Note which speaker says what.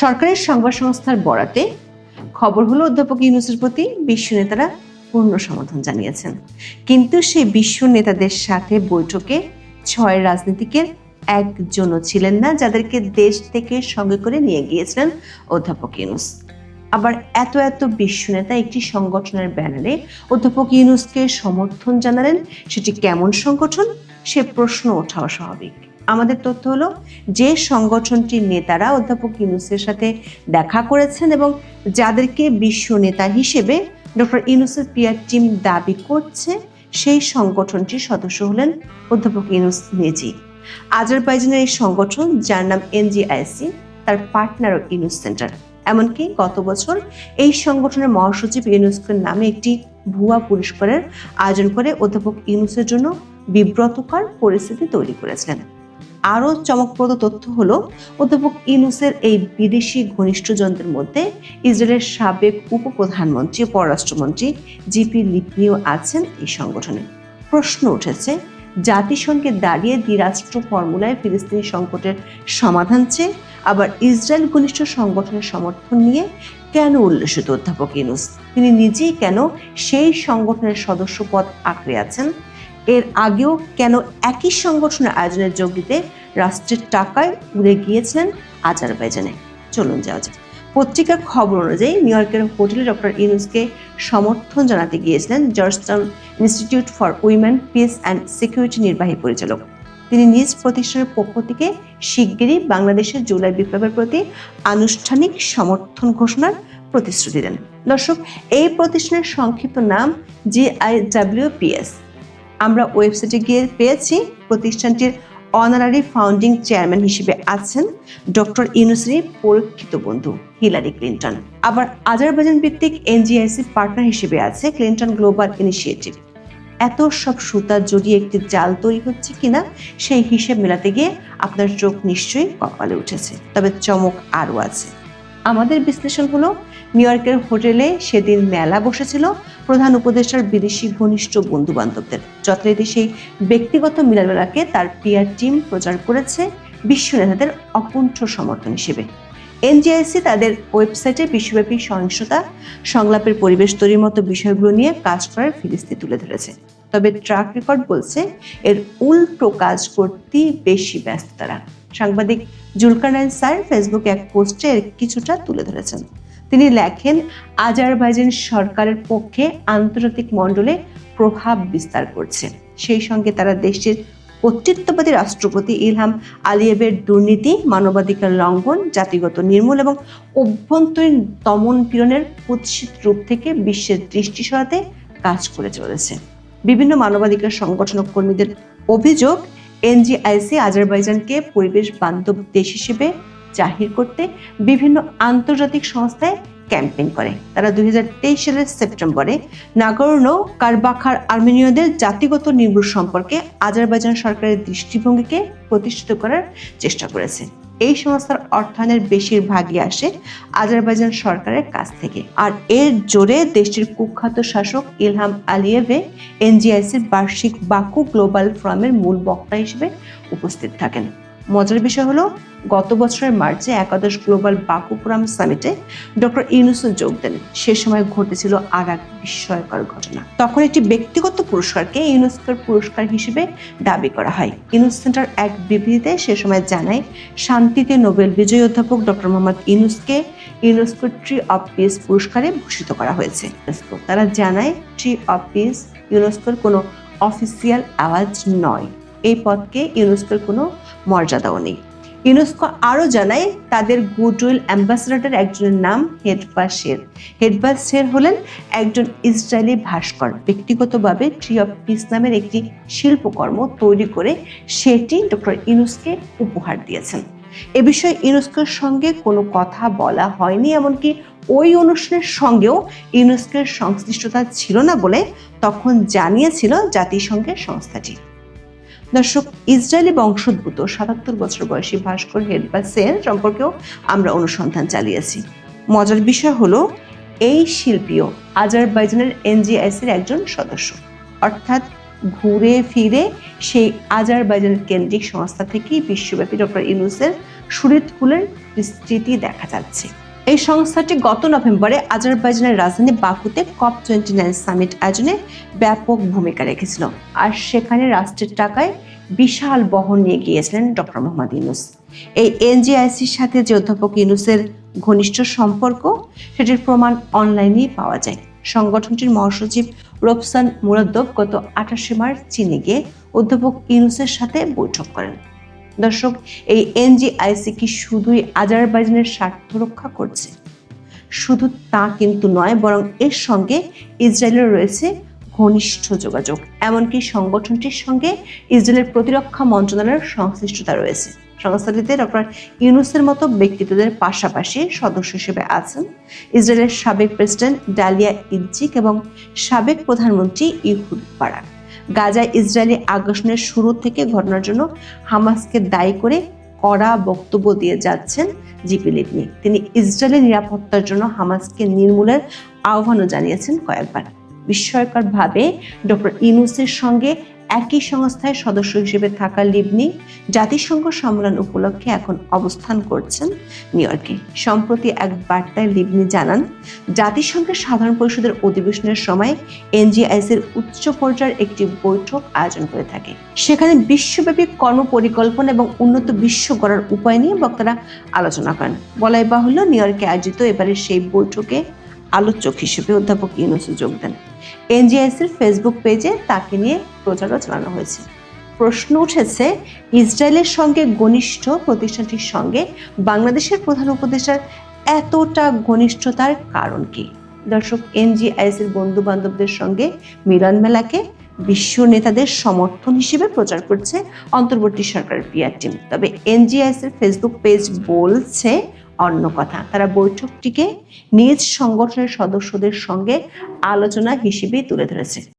Speaker 1: সরকারি সংবাদ সংস্থার বরাতে খবর হলো অধ্যাপক ইউনুসের প্রতি বিশ্ব নেতারা পূর্ণ সমর্থন জানিয়েছেন। কিন্তু সেই বিশ্ব নেতাদের সাথে বৈঠকে ছয় রাজনীতিকের একজনও ছিলেন না, যাদেরকে দেশ থেকে সঙ্গে করে নিয়ে গিয়েছিলেন অধ্যাপক ইউনুস। আবার এত এত বিশ্ব নেতা একটি সংগঠনের ব্যানারে অধ্যাপক ইউনুসকে সমর্থন জানালেন, সেটি কেমন সংগঠন? সে প্রশ্ন ওঠাও স্বাভাবিক। আমাদের তথ্য হলো, যে সংগঠনটির নেতারা অধ্যাপক ইউনুসের সাথে দেখা করেছেন এবং যাদেরকে বিশ্ব নেতা হিসেবে ডক্টর ইউনুসের পিয়ার টিম দাবি করছে, সেই সংগঠনটির সদস্য হলেন অধ্যাপক ইউনুস নিজেই আজারবাইজানের এই সংগঠন, যার নাম এনজিআইসি, তার পার্টনারও ইউনুস সেন্টার। এমনকি গত বছর এই সংগঠনের মহাসচিব ইউনুস্কোর নামে একটি ভুয়া পুরস্কারের আয়োজন করে অধ্যাপক ইউনুসের জন্য বিব্রতকর পরিস্থিতি তৈরি করেছিলেন। আরও চমকপ্রদ তথ্য হলো, অধ্যাপক ইউনুসের এই বিদেশি ঘনিষ্ঠজনদের মধ্যে ইসরায়েলের সাবেক উপপ্রধানমন্ত্রী ও পররাষ্ট্রমন্ত্রী জিপি লিপনিও আছেন এই সংগঠনে। প্রশ্ন উঠেছে, জাতিসংঘে দাঁড়িয়ে দ্বিরাষ্ট্র ফর্মুলায় ফিলিস্তিনি সংকটের সমাধান চেয়ে আবার ইসরায়েল ঘনিষ্ঠ সংগঠনের সমর্থন নিয়ে কেন উল্লেসিত অধ্যাপক ইউনুস? তিনি নিজেই কেন সেই সংগঠনের সদস্য পদ আঁকড়ে আছেন? এর আগেও কেন একই সংগঠনের আয়োজনের যোগ দিতে রাষ্ট্রের টাকায় উড়ে গিয়েছিলেন আজারবাইজানে? চলুন যাওয়া যাক। পত্রিকার খবর অনুযায়ী নিউ ইয়র্কের হোটেলে ডক্টর ইউনুসকে সমর্থন জানাতে গিয়েছিলেন Georgetown institute for women, peace and security নির্বাহী পরিচালক। তিনি নিজ প্রতিষ্ঠানের পক্ষ থেকে শিগগিরই বাংলাদেশের জুলাই বিপ্লবের প্রতি আনুষ্ঠানিক সমর্থন ঘোষণার প্রতিশ্রুতি দেন। দর্শক, এই প্রতিষ্ঠানের সংক্ষিপ্ত নাম জিআইডাব্লিউপিএস। আমরা ওয়েবসাইটে গিয়ে পেয়েছি। প্রতিষ্ঠানটির অনারারি ফাউন্ডিং চেয়ারম্যান হিসেবে আছেন ডক্টর ইউনুসরি পরীক্ষিত বন্ধু হিলারি ক্লিন্টন। আবার আজারবাইজান ভিত্তিক এনজিআইসি পার্টনার হিসেবে আছে ক্লিন্টন গ্লোবাল ইনিশিয়েটিভ এত সব সুতা জড়িয়ে একটি জাল তৈরি হচ্ছে কিনা, সেই হিসেব মেলাতে গিয়ে আপনার চোখ নিশ্চয়ই কপালে উঠেছে, তবে চমক আরও আছে। আমাদের বিশ্লেষণ হলো, নিউ ইয়র্কের হোটেলে সেদিন মেলা বসেছিল প্রধান উপদেষ্টার বিদেশি ঘনিষ্ঠ বন্ধু বান্ধবদের যথারীতি সেই ব্যক্তিগত মিলামেলাকে তার পিয়ার টিম প্রচার করেছে বিশ্ব নেতাদের অকুণ্ঠ সমর্থন হিসেবে। এনজিআইসি তাদের ওয়েবসাইটে বিশ্বব্যাপী সহিংসতা, সংলাপের পরিবেশ তৈরির মতো বিষয়গুলো নিয়ে কাজ করার ফিরিস্তি তুলে ধরেছে। তবে ট্রাক রেকর্ড বলছে, এর উল্টো কাজ করতেই বেশি ব্যস্ত তারা। সাংবাদিক জুলকারনাইন স্যার ফেসবুকে এক পোস্টে কিছুটা তুলে ধরেছেন। তিনি লেখেন, আজারবাইজান সরকারের পক্ষে আন্তর্জাতিক মণ্ডলে প্রভাব বিস্তার করছে। সেই সঙ্গে তারা দেশটির কর্তৃত্ববাদী রাষ্ট্রপতি ইলহাম আলিয়েবের দুর্নীতি, মানবাধিকার লঙ্ঘন, জাতিগত নির্মূল এবং অভ্যন্তরীণ দমন পীড়নের কুৎসিত রূপ থেকে বিশ্বের দৃষ্টি সরাতে কাজ করে চলেছে। বিভিন্ন মানবাধিকার সংগঠন কর্মীদের অভিযোগ, এনজিআইসি আজারবাইজানকে পরিবেশ বান্ধব দেশ হিসেবে জাহির করতে বিভিন্ন আন্তর্জাতিক সংস্থায় ক্যাম্পেইন করে। তারা দুই হাজার তেইশ সালের সেপ্টেম্বরে নাগর্নো, কারবাখার আর্মেনীয়দের জাতিগত নির্ভর সম্পর্কে আজারবাইজান সরকারের দৃষ্টিভঙ্গিকে প্রতিষ্ঠিত করার চেষ্টা করেছে। এই সংস্থার অর্থায়নের বেশিরভাগই আসে আজারবাইজান সরকারের কাছ থেকে। আর এর জোরে দেশটির কুখ্যাত শাসক ইলহাম আলিয়েভে এনজিআইসির বার্ষিক বাকু গ্লোবাল ফোরামের মূল বক্তা হিসেবে উপস্থিত থাকেন। মজার বিষয় হলো, গত বছরের মার্চে একাদশ গ্লোবাল বাকু ফোরাম সামিটে ডক্টর ইউনুসুন যোগ দেন। সে সময় ঘটেছিল আর এক বিস্ময়কর ঘটনা। তখন একটি ব্যক্তিগত পুরস্কারকে ইউনেস্কোর পুরস্কার হিসেবে দাবি করা হয়। ইউনুস সেন্টার এক বিবৃতিতে সে সময় জানায়, শান্তিতে নোবেল বিজয়ী অধ্যাপক ডক্টর মোহাম্মদ ইউনুসকে ইউনেস্কো ট্রি অফ পিস পুরস্কারে ভূষিত করা হয়েছে। তারা জানায়, ট্রি অফ পিস ইউনেস্কোর কোনো অফিসিয়াল আওয়াজ নয়। এই পদকে ইউনেস্কোর কোনো মর্যাদাও নেই। ইউনেস্কো আরও জানায়, তাদের গুডউইল অ্যাম্বাসেডারের একজনের নাম হেডবা শের। হেডবা শের হলেন একজন ইসরায়েলি ভাস্কর। ব্যক্তিগতভাবে ট্রি অফ পিস নামের একটি শিল্পকর্ম তৈরি করে সেটি ডক্টর ইউনুসকে উপহার দিয়েছেন। এ বিষয়ে ইউনেস্কোর সঙ্গে কোনো কথা বলা হয়নি, এমনকি ওই অনুষ্ঠানের সঙ্গেও ইউনেস্কোর সংশ্লিষ্টতা ছিল না বলে তখন জানিয়েছিল জাতিসংঘের সংস্থাটি। দর্শক, ইসরায়েলি বংশোদ্ভূত সাতাত্তর বছর বয়সী ভাস্কর হেডবা সেন সম্পর্কেও আমরা অনুসন্ধান চালিয়েছি। মজার বিষয় হলো, এই শিল্পীও আজারবাইজানের এনজিআইসির একজন সদস্য। অর্থাৎ ঘুরে ফিরে সেই আজারবাইজানের কেন্দ্রিক সংস্থা থেকেই বিশ্বব্যাপী ডক্টর ইউনুসের সুরিত ফুলের বিস্তৃতি দেখা যাচ্ছে। এই সংস্থাটি গত নভেম্বরে আজারবাইজানের রাজধানী বাকুতে কপ টোয়েন্টি নাইন সামিট আয়োজনে ব্যাপক ভূমিকা রেখেছিল। আর সেখানে রাষ্ট্রের টাকায় বিশাল বহন নিয়ে গিয়েছিলেন ডক্টর মোহাম্মদ ইউনুস। এই এনজিআইসির সাথে যে অধ্যাপক ইউনুসের ঘনিষ্ঠ সম্পর্ক, সেটির প্রমাণ অনলাইনেই পাওয়া যায়। সংগঠনটির মহাসচিব রোপসান মুরাদ্দব গত আঠাশে মার্চ চীনে গিয়ে অধ্যাপক ইউনুসের সাথে বৈঠক করেন। দর্শক, এই এনজিআইসি কি শুধুই আজারবাইজানের স্বার্থ রক্ষা করছে? শুধু তা কিন্তু নয়, বরং এর সঙ্গে ইসরায়েলের রয়েছে ঘনিষ্ঠ যোগাযোগ। এমনকি সংগঠনটির সঙ্গে ইসরায়েলের প্রতিরক্ষা মন্ত্রণালয়ের সংশ্লিষ্টতা রয়েছে। সংস্থাটিতে ডক্টর ইউনুসের মতো ব্যক্তিত্বদের পাশাপাশি সদস্য হিসেবে আছেন ইসরায়েলের সাবেক প্রেসিডেন্ট ডালিয়া ইজ্জিক এবং সাবেক প্রধানমন্ত্রী ইহুদ বারাক। গাজায় ইসরায়েলি আগ্রাসনের শুরু থেকে ঘটনার জন্য হামাসকে দায়ী করে কড়া বক্তব্য দিয়ে যাচ্ছেন জিপি লিবনি। তিনি ইসরায়েলের নিরাপত্তার জন্য হামাসকে নির্মূলের আহ্বানও জানিয়েছেন কয়েকবার। বিস্ময়করভাবে ডক্টর ইনুসের সঙ্গে একই সংস্থায় সদস্য হিসেবে থাকা লিবনি জাতিসংঘ সম্মেলন উপলক্ষে এখন অবস্থান করছেন নিউ ইয়র্কে সম্প্রতি এক বার্তায় লিবনি জানান, জাতিসংঘের সাধারণ পরিষদের অধিবেশনের সময় এনজিআইসির উচ্চ পর্যায়ের একটি বৈঠক আয়োজন করে থাকে। সেখানে বিশ্বব্যাপী কর্ম পরিকল্পনা এবং উন্নত বিশ্ব গড়ার উপায় নিয়ে বক্তারা আলোচনা করেন। বলাই বাহুল্য নিউ ইয়র্কে আয়োজিত এবারের সেই বৈঠকে আলোচক হিসেবে অধ্যাপক ইউনুসু যোগ দেন। এনজিআইসির ফেসবুক পেজে তাকে নিয়ে প্রচারও চালানো হয়েছে। প্রশ্ন উঠেছে, ইসরায়েলের সঙ্গে ঘনিষ্ঠ প্রতিষ্ঠানটির সঙ্গে বাংলাদেশের প্রধান উপদেষ্টার এতটা ঘনিষ্ঠতার কারণ কি? দর্শক, এনজিআইসির বন্ধু বান্ধবদের সঙ্গে মিলন মেলাকে বিশ্ব নেতাদের সমর্থন হিসেবে প্রচার করছে অন্তর্বর্তী সরকারের পিআর টিম। তবে এনজিআইসির ফেসবুক পেজ বলছে অন্য কথা। তারা বৈঠকটিকে নিজ সংগঠনের সদস্যদের সঙ্গে আলোচনা হিসেবেই তুলে ধরেছে।